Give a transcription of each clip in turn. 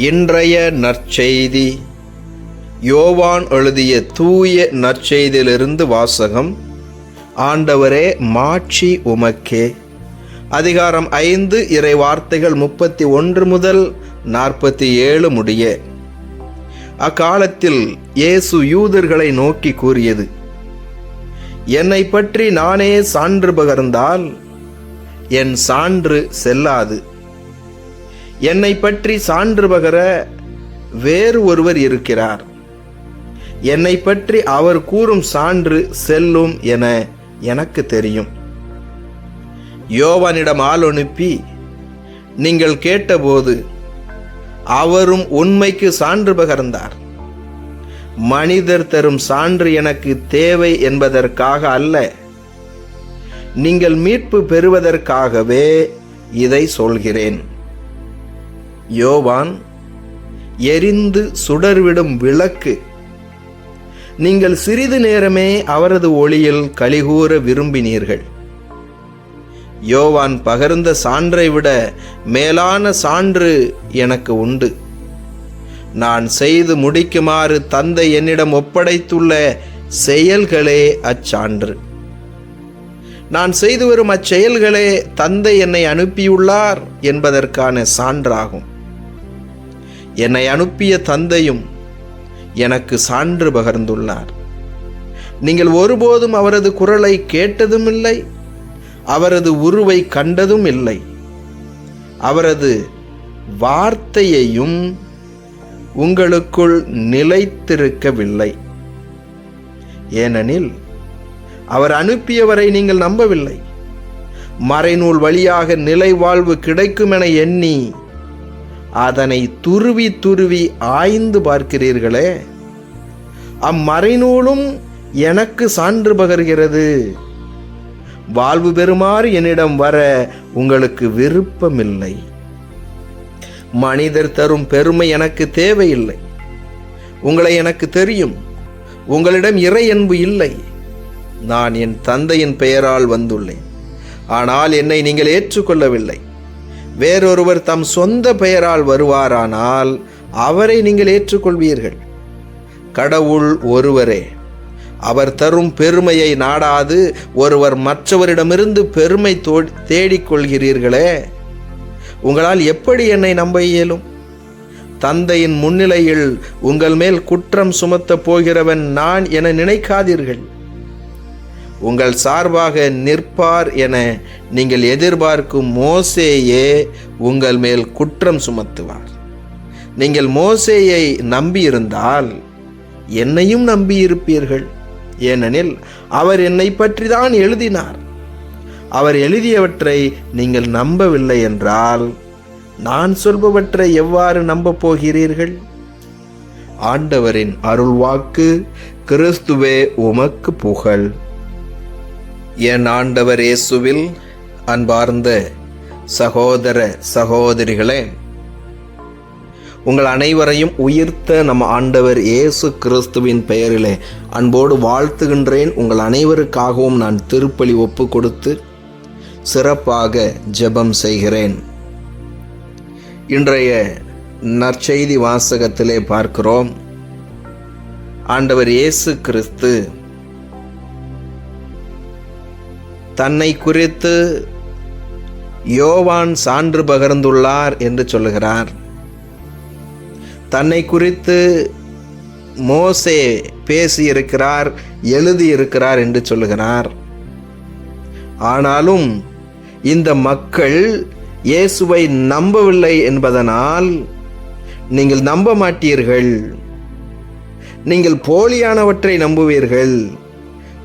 இன்றைய நற்செய்தி. யோவான் எழுதிய தூய நற்செய்தியிலிருந்து வாசகம். ஆண்டவரே மாட்சி உமக்கே. அதிகாரம் ஐந்து இறை வார்த்தைகள் முப்பத்தி ஒன்று முதல் நாற்பத்தி ஏழு முடிய. அக்காலத்தில் இயேசு யூதர்களை நோக்கி கூறியது என்னை பற்றி நானே சான்று பகர்ந்தால் என் சான்று செல்லாது. என்னை பற்றி சான்று பகர வேறு ஒருவர் இருக்கிறார். என்னை பற்றி அவர் கூறும் சான்று செல்லும் என எனக்கு தெரியும். யோவானிடம் ஆள் அனுப்பி நீங்கள் கேட்டபோது அவரும் உண்மைக்கு சான்று பகர்ந்தார். மனிதர் தரும் சான்று எனக்கு தேவை என்பதற்காக அல்ல நீங்கள் மீட்பு பெறுவதற்காகவே இதை சொல்கிறேன். யோவான் எரிந்து சுடர்விடும் விளக்கு. நீங்கள் சிறிது நேரமே அவரது ஒளியில் கலிகூற விரும்பினீர்கள். யோவான் பகர்ந்த சான்றை விட மேலான சான்று எனக்கு உண்டு. நான் செய்து முடிக்குமாறு தந்தை என்னிடம் ஒப்படைத்துள்ள செயல்களே அச்சான்று. நான் செய்து வரும் அச்செயல்களே தந்தை என்னை அனுப்பியுள்ளார் என்பதற்கான சான்றாகும். என்னை அனுப்பிய தந்தையும் எனக்கு சான்று பகர்ந்துள்ளார். நீங்கள் ஒருபோதும் அவரது குரலை கேட்டதும் இல்லை அவரது உருவை கண்டதும் இல்லை அவரது வார்த்தையையும் உங்களுக்குள் நிலைத்திருக்கவில்லை. ஏனெனில் அவர் அனுப்பியவரை நீங்கள் நம்பவில்லை. மறைநூல் வழியாக நிலை வாழ்வு கிடைக்கும் என எண்ணி அதனை துருவி துருவி ஆய்ந்து பார்க்கிறீர்களே. அம்மறைநூலும் எனக்கு சான்று பகர்கிறது. வாழ்வு பெறுமாறு என்னிடம் வர உங்களுக்கு விருப்பமில்லை. மனிதர் தரும் பெருமை எனக்கு தேவையில்லை. உங்களை எனக்கு தெரியும். உங்களிடம் இறை அன்பு இல்லை. நான் என் தந்தையின் பெயரால் வந்துள்ளேன். ஆனால் என்னை நீங்கள் ஏற்றுக்கொள்ளவில்லை. வேறொருவர் தம் சொந்த பெயரால் வருவாரானால் அவரை நீங்கள் ஏற்றுக்கொள்வீர்கள். கடவுள் ஒருவரே அவர் தரும் பெருமையை நாடாது ஒருவர் மற்றவரிடமிருந்து பெருமை தோ- தேடிக்கொள்கிறீர்களே. உங்களால் எப்படி என்னை நம்ப இயலும்? தந்தையின் முன்னிலையில் உங்கள் மேல் குற்றம் சுமத்தப் போகிறவன் நான் என நினைக்காதீர்கள். உங்கள் சார்பாக நிற்பார் என நீங்கள் எதிர்பார்க்கும் மோசேயே உங்கள் மேல் குற்றம் சுமத்துவார். நீங்கள் மோசேயை நம்பியிருந்தால் என்னையும் நம்பியிருப்பீர்கள். ஏனெனில் அவர் என்னை பற்றி தான் எழுதினார். அவர் எழுதியவற்றை நீங்கள் நம்பவில்லை என்றால் நான் சொல்பவற்றை எவ்வாறு நம்பப் போகிறீர்கள்? ஆண்டவரின் அருள்வாக்கு கிறிஸ்துவே உமக்கு புகழ். என் ஆண்டவர் இயேசுவில் அன்பார்ந்த சகோதர சகோதரிகளே உங்கள் அனைவரையும் உயிர்த்த நம் ஆண்டவர் இயேசு கிறிஸ்துவின் பெயரிலே அன்போடு வாழ்த்துகின்றேன். உங்கள் அனைவருக்காகவும் நான் திருப்பலி ஒப்பு கொடுத்து சிறப்பாக ஜெபம் செய்கிறேன். இன்றைய நற்செய்தி வாசகத்திலே பார்க்கிறோம். ஆண்டவர் இயேசு கிறிஸ்து தன்னை குறித்து யோவான் சான்று பகர்ந்துள்ளார் என்று சொல்லுகிறார். தன்னை குறித்து மோசே பேசியிருக்கிறார் எழுதியிருக்கிறார் என்று சொல்லுகிறார். ஆனாலும் இந்த மக்கள் இயேசுவை நம்பவில்லை என்பதனால் நீங்கள் நம்ப மாட்டீர்கள். நீங்கள் போலியானவற்றை நம்புவீர்கள்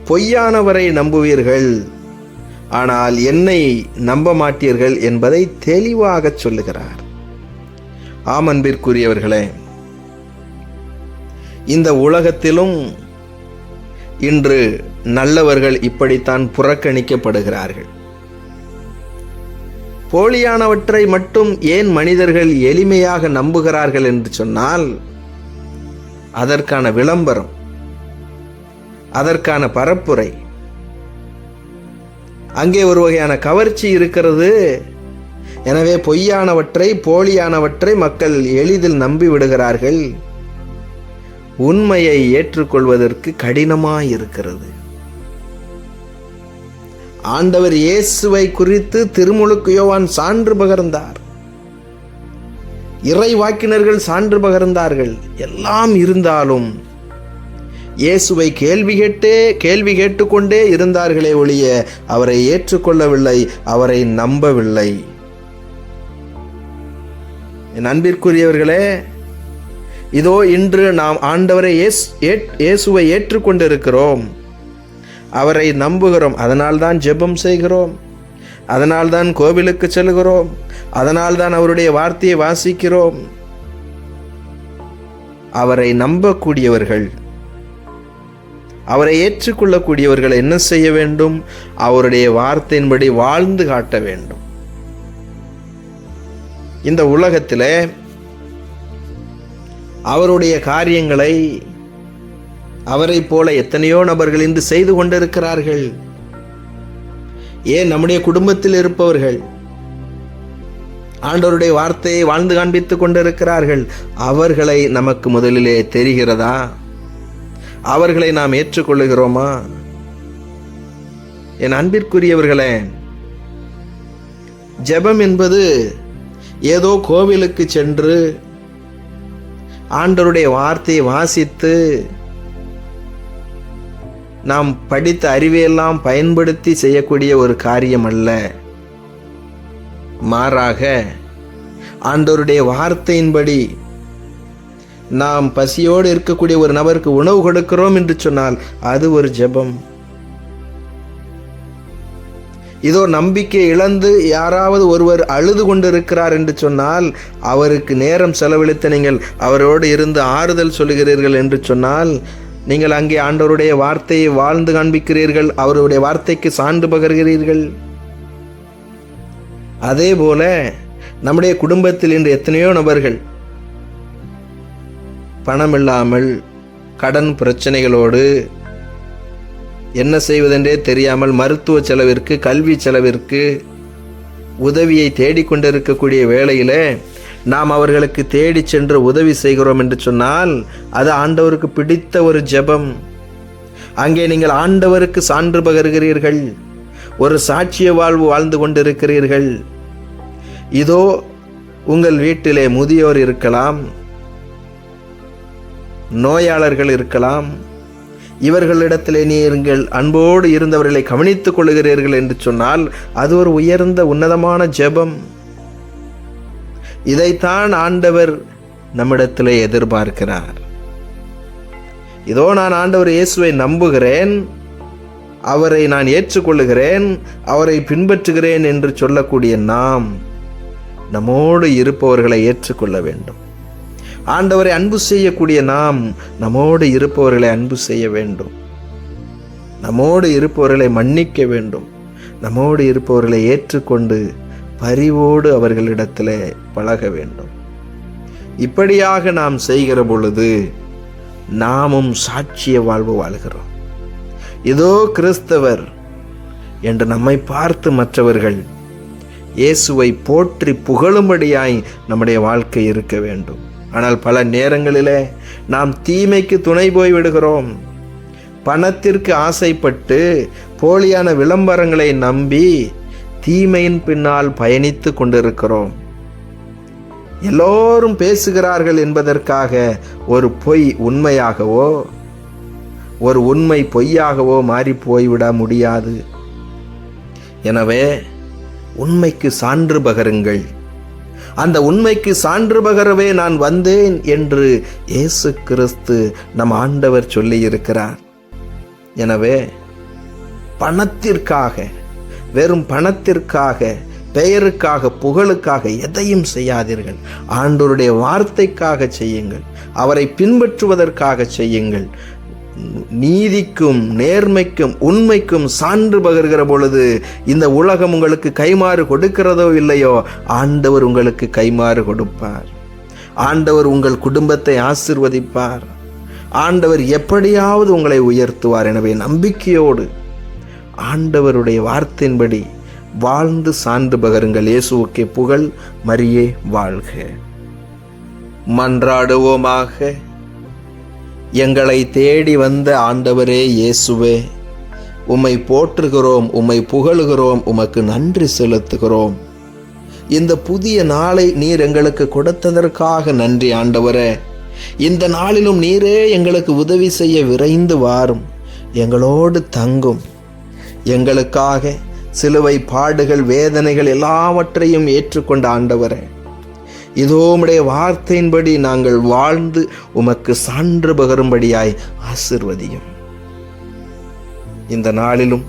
பொய்யானவரை நம்புவீர்கள். ஆனால் என்னை நம்ப மாட்டீர்கள் என்பதை தெளிவாக சொல்லுகிறார். ஆம் அன்பிற்குரியவர்களே இந்த உலகத்திலும் இன்று நல்லவர்கள் இப்படித்தான் புறக்கணிக்கப்படுகிறார்கள். போலியானவற்றை மட்டும் ஏன் மனிதர்கள் எளிமையாக நம்புகிறார்கள் என்று சொன்னால் அதற்கான விளம்பரம் அதற்கான பரப்புரை அங்கே ஒரு வகையான கவர்ச்சி இருக்கிறது. எனவே பொய்யானவற்றை போலியானவற்றை மக்கள் எளிதில் நம்பி விடுகிறார்கள். உண்மையை ஏற்றுக்கொள்வதற்கு கடினமாயிருக்கிறது ஆண்டவர் இயேசுவை குறித்து திருமுழுக்கு யோவான் சான்று பகர்ந்தார். இறை வாக்கினர்கள் சான்று பகர்ந்தார்கள். எல்லாம் இருந்தாலும் இயேசுவை கேள்வி கேட்டே கேள்வி கேட்டுக்கொண்டே இருந்தார்களே ஒழிய அவரை ஏற்றுக்கொள்ளவில்லை அவரை நம்பவில்லை. என் அன்பிற்குரியவர்களே இதோ இன்று நாம் ஆண்டவரை ஏற்- இயேசுவை ஏற்றுக்கொண்டிருக்கிறோம். அவரை நம்புகிறோம். அதனால்தான் ஜெபம் செய்கிறோம். அதனால்தான் கோவிலுக்கு செல்கிறோம். அதனால்தான் அவருடைய வார்த்தையை வாசிக்கிறோம். அவரை நம்பக்கூடியவர்கள் அவரை ஏற்றுக்கொள்ளக்கூடியவர்கள் என்ன செய்ய வேண்டும்? அவருடைய வார்த்தையின்படி வாழ்ந்து காட்ட வேண்டும். இந்த உலகத்தில் அவருடைய காரியங்களை அவரைப் போல எத்தனையோ நபர்கள் இன்று செய்து கொண்டிருக்கிறார்கள். ஏன் நம்முடைய குடும்பத்தில் இருப்பவர்கள் ஆண்டவருடைய வார்த்தையை வாழ்ந்து காண்பித்துக் கொண்டிருக்கிறார்கள்? அவர்களை நமக்கு முதலிலே தெரிகிறதா? அவர்களை நாம் ஏற்றுக்கொள்ளுகிறோமா? என் அன்பிற்குரியவர்களே ஜெபம் என்பது ஏதோ கோவிலுக்கு சென்று ஆண்டவருடைய வார்த்தையை வாசித்து நாம் படித்த அறிவையெல்லாம் பயன்படுத்தி செய்யக்கூடிய ஒரு காரியம் அல்ல மாறாக ஆண்டோருடைய வார்த்தையின்படி நாம் பசியோடு இருக்கக்கூடிய ஒரு நபருக்கு உணவு கொடுக்கிறோம் என்று சொன்னால் அது ஒரு ஜெபம். இதோ நம்பிக்கை இழந்து யாராவது ஒருவர் அழுது கொண்டிருக்கிறார் என்று சொன்னால் அவருக்கு நேரம் செலவழித்து நீங்கள் அவரோடு இருந்து ஆறுதல் சொல்லுகிறீர்கள் என்று சொன்னால் நீங்கள் அங்கே ஆண்டவருடைய வார்த்தையை வாழ்ந்து காண்பிக்கிறீர்கள் அவருடைய வார்த்தைக்கு சான்று பகர்கிறீர்கள். அதே போல நம்முடைய குடும்பத்தில் இன்று எத்தனையோ நபர்கள் பணமில்லாமல் கடன் பிரச்சனைகளோடு என்ன செய்வதென்றே தெரியாமல் மருத்துவ செலவிற்கு கல்வி செலவிற்கு உதவியை தேடிக்கொண்டிருக்கக்கூடிய வேளையில் நாம் அவர்களுக்கு தேடி சென்று உதவி செய்கிறோம் என்று சொன்னால் அது ஆண்டவருக்கு பிடித்த ஒரு ஜெபம். அங்கே நீங்கள் ஆண்டவருக்கு சான்று பகர்கிறீர்கள். ஒரு சாட்சிய வாழ்வு வாழ்ந்து கொண்டிருக்கிறீர்கள். இதோ உங்கள் வீட்டிலே முதியோர் இருக்கலாம். நோயாளர்கள் இருக்கலாம். இவர்களிடத்திலே நீங்கள் அன்போடு இருந்தவர்களை கவனித்துக் கொள்கிறீர்கள் என்று சொன்னால் அது ஒரு உயர்ந்த உன்னதமான ஜெபம். இதைத்தான் ஆண்டவர் நம்மிடத்திலே எதிர்பார்க்கிறார். இதோ நான் ஆண்டவர் இயேசுவை நம்புகிறேன். அவரை நான் ஏற்றுக்கொள்ளுகிறேன். அவரை பின்பற்றுகிறேன் என்று சொல்லக்கூடிய நாம் நம்மோடு இருப்பவர்களை ஏற்றுக்கொள்ள வேண்டும். ஆண்டவரை அன்பு செய்யக்கூடிய நாம் நம்மோடு இருப்பவர்களை அன்பு செய்ய வேண்டும். நம்மோடு இருப்பவர்களை மன்னிக்க வேண்டும். நம்மோடு இருப்பவர்களை ஏற்றுக்கொண்டு பரிவோடு அவர்களிடத்தில் பழக வேண்டும். இப்படியாக நாம் செய்கிற பொழுது நாமும் சாட்சிய வாழ்வு வாழ்கிறோம். இதோ கிறிஸ்தவர் என்று நம்மை பார்த்து மற்றவர்கள் இயேசுவை போற்றி புகழும்படியாய் நம்முடைய வாழ்க்கை இருக்க வேண்டும். ஆனால் பல நேரங்களிலே நாம் தீமைக்கு துணை போய் விடுகிறோம். பணத்திற்கு ஆசைப்பட்டு போலியான விளம்பரங்களை நம்பி தீமையின் பின்னால் பயணித்து கொண்டிருக்கிறோம். எல்லோரும் பேசுகிறார்கள் என்பதற்காக ஒரு பொய் உண்மையாகவோ ஒரு உண்மை பொய்யாகவோ மாறி போய்விட முடியாது. எனவே உண்மைக்கு சான்று பகருங்கள். அந்த உண்மைக்கு சான்று பகரவே நான் வந்தேன் என்று இயேசு கிறிஸ்து நம் ஆண்டவர் சொல்லியிருக்கிறார். எனவே பணத்திற்காக வெறும் பணத்திற்காக பெயருக்காக புகழுக்காக எதையும் செய்யாதீர்கள். ஆண்டோருடைய வார்த்தைக்காக செய்யுங்கள். அவரை பின்பற்றுவதற்காக செய்யுங்கள். நீதிக்கும் நேர்மைக்கும் உண்மைக்கும் சான்று பகிர்கிற பொழுது இந்த உலகம் உங்களுக்கு கைமாறு கொடுக்கிறதோ இல்லையோ ஆண்டவர் உங்களுக்கு கைமாறு கொடுப்பார். ஆண்டவர் உங்கள் குடும்பத்தை ஆசிர்வதிப்பார். ஆண்டவர் எப்படியாவது உங்களை உயர்த்துவார் எனவே நம்பிக்கையோடு ஆண்டவருடைய வார்த்தையின்படி வாழ்ந்து சான்று பகருங்கள். இயேசுவுக்கே புகழ் மரியே வாழ்க. மன்றாடுவோமாக. எங்களை தேடி வந்த ஆண்டவரே இயேசுவே உம்மை போற்றுகிறோம் உம்மை புகழுகிறோம் உமக்கு நன்றி செலுத்துகிறோம். இந்த புதிய நாளை நீர் எங்களுக்கு கொடுத்ததற்காக நன்றி ஆண்டவரே. இந்த நாளிலும் நீரே எங்களுக்கு உதவி செய்ய விரைந்து வாரும் எங்களோடு தங்கும். எங்களுக்காக சிலுவை பாடுகள் வேதனைகள் எல்லாவற்றையும் ஏற்றுக்கொண்ட ஆண்டவரே இதோ உடைய வார்த்தையின்படி நாங்கள் வாழ்ந்து உமக்கு சான்று பகரும்படியாய் ஆசிர்வதியும். இந்த நாளிலும்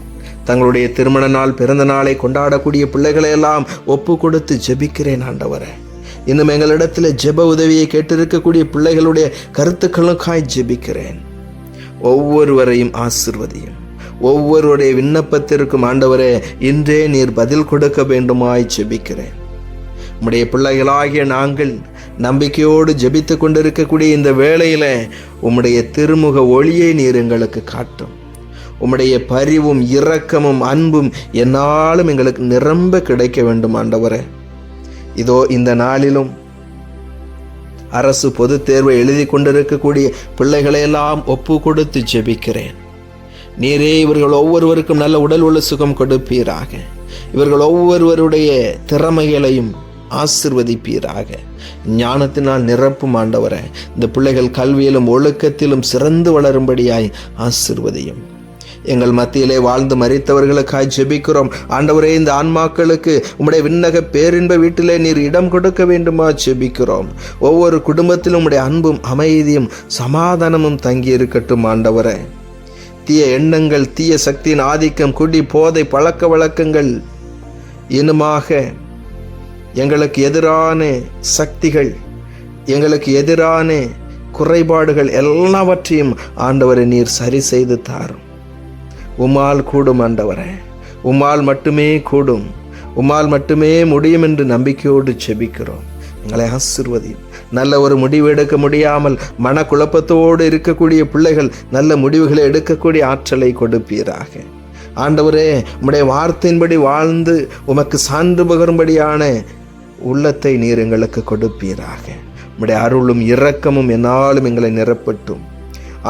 தங்களுடைய திருமண நாள் பிறந்த நாளை கொண்டாடக்கூடிய பிள்ளைகளையெல்லாம் ஒப்பு கொடுத்து ஜெபிக்கிறேன் ஆண்டவரே. இன்னும் எங்களிடத்தில் ஜெப உதவியை கேட்டிருக்கக்கூடிய பிள்ளைகளுடைய கருத்துக்களுக்காய் ஜெபிக்கிறேன். ஒவ்வொருவரையும் ஆசிர்வதியும். ஒவ்வொருவருடைய விண்ணப்பத்திற்கும் ஆண்டவரே இன்றே நீர் பதில் கொடுக்க வேண்டுமாய் ஜெபிக்கிறேன். உம்முடைய பிள்ளைகளாகிய நாங்கள் நம்பிக்கையோடு ஜபித்து கொண்டிருக்கக்கூடிய இந்த வேளையில் உம்முடைய திருமுக ஒளியை நீர் எங்களுக்கு காட்டும். உம்முடைய பரிவும் இரக்கமும் அன்பும் என்னாலும் எங்களுக்கு நிரம்ப கிடைக்க வேண்டும் ஆண்டவரே. இதோ இந்த நாளிலும் அரசு பொதுத் தேர்வை எழுதி கொண்டிருக்கக்கூடிய பிள்ளைகளையெல்லாம் ஒப்பு கொடுத்து ஜெபிக்கிறேன். நீரே இவர்கள் ஒவ்வொருவருக்கும் நல்ல உடல் உள்ள சுகம் கொடுப்பீராக. இவர்கள் ஒவ்வொருவருடைய திறமைகளையும் ஆசிர்வதிப்பீராக. ஞானத்தினால் நிரப்பும் ஆண்டவரை இந்த பிள்ளைகள் கல்வியிலும் ஒழுக்கத்திலும் சிறந்து வளரும்படியாய் ஆசிர்வதியும். எங்கள் மத்தியிலே வாழ்ந்து மறித்தவர்களுக்காய் ஜெபிக்கிறோம். ஆண்டவரே இந்த ஆன்மாக்களுக்கு உம்முடைய விண்ணக பேரின்ப வீட்டிலே நீர் இடம் கொடுக்க வேண்டுமா ஜெபிக்கிறோம். ஒவ்வொரு குடும்பத்திலும் உம்முடைய அன்பும் அமைதியும் சமாதானமும் தங்கி இருக்கட்டும் ஆண்டவரே. தீய எண்ணங்கள் தீய சக்தியின் ஆதிக்கம் குடி போதை பழக்க வழக்கங்கள் இனுமாக எங்களுக்கு எதிரான சக்திகள் எங்களுக்கு எதிரான குறைபாடுகள் எல்லாவற்றையும் ஆண்டவரை நீர் சரி செய்து தாரும். உமால் கூடும் ஆண்டவரே உமால் மட்டுமே கூடும் உம்மால் மட்டுமே முடியும் என்று நம்பிக்கையோடு செபிக்கிறோம் எங்களை ஆசிர்வதியும். நல்ல ஒரு முடிவு எடுக்க முடியாமல் மனக்குழப்பத்தோடு இருக்கக்கூடிய பிள்ளைகள் நல்ல முடிவுகளை எடுக்கக்கூடிய ஆற்றலை கொடுப்பீராக. ஆண்டவரே உம்முடைய வார்த்தையின்படி வாழ்ந்து உமக்கு சான்று பகரும்படியான உள்ளத்தை நீர் எங்களுக்கு கொடுப்பீராக. உம்முடைய அருளும் இரக்கமும் என்னாலும் எங்களை நிரப்பட்டும்.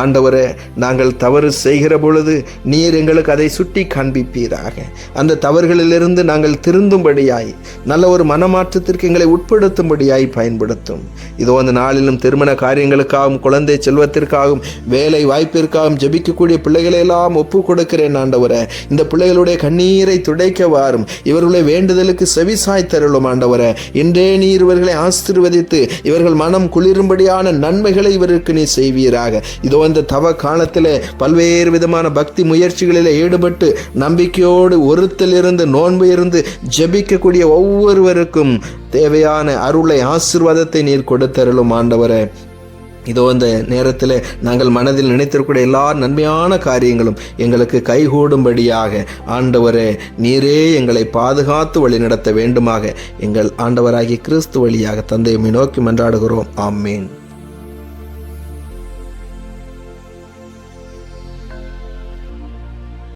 ஆண்டவரே நாங்கள் தவறு செய்கிற பொழுது நீர் எங்களுக்கு அதை சுட்டி காண்பிப்பீராக. அந்த தவறுகளிலிருந்து நாங்கள் திருந்தும்படியாய் நல்ல ஒரு மனமாற்றத்திற்கு எங்களை உட்படுத்தும்படியாய் பயன்படுத்தும். இதோ அந்த நாளிலும் திருமண காரியங்களுக்காகவும் குழந்தை செல்வத்திற்காகவும் வேலை வாய்ப்பிற்காகவும் ஜெபிக்கக்கூடிய பிள்ளைகளை எல்லாம் ஒப்பு கொடுக்கிறேன் ஆண்டவரே. இந்த பிள்ளைகளுடைய கண்ணீரை துடைக்க வாரும். இவர்களுடைய வேண்டுதலுக்கு செவிசாய் தருளும் ஆண்டவரே. இன்றே நீர் இவர்களை ஆசிர்வதித்து இவர்கள் மனம் குளிரும்படியான நன்மைகளை இவருக்கு நீ செய்வீராக. இதோ வந்த தவ காலத்தில் பல்வேறு விதமான பக்தி முயற்சிகளில் ஈடுபட்டு நம்பிக்கையோடு ஒருத்தல் இருந்து நோன்பு இருந்து ஜெபிக்கக்கூடிய ஒவ்வொருவருக்கும் தேவையான அருளை ஆசிர்வாதத்தை நீர் கொடுத்தருளும் ஆண்டவரே. இதோ இந்த நேரத்தில் நாங்கள் மனதில் நினைத்திருக்கூடிய எல்லா நன்மையான காரியங்களும் எங்களுக்கு கைகூடும்படியாக ஆண்டவரே நீரே எங்களை பாதுகாத்து வழி நடத்த வேண்டுமாக எங்கள் ஆண்டவராகிய கிறிஸ்து வழியாக தந்தையை நோக்கி மன்றாடுகிறோம். ஆமேன்.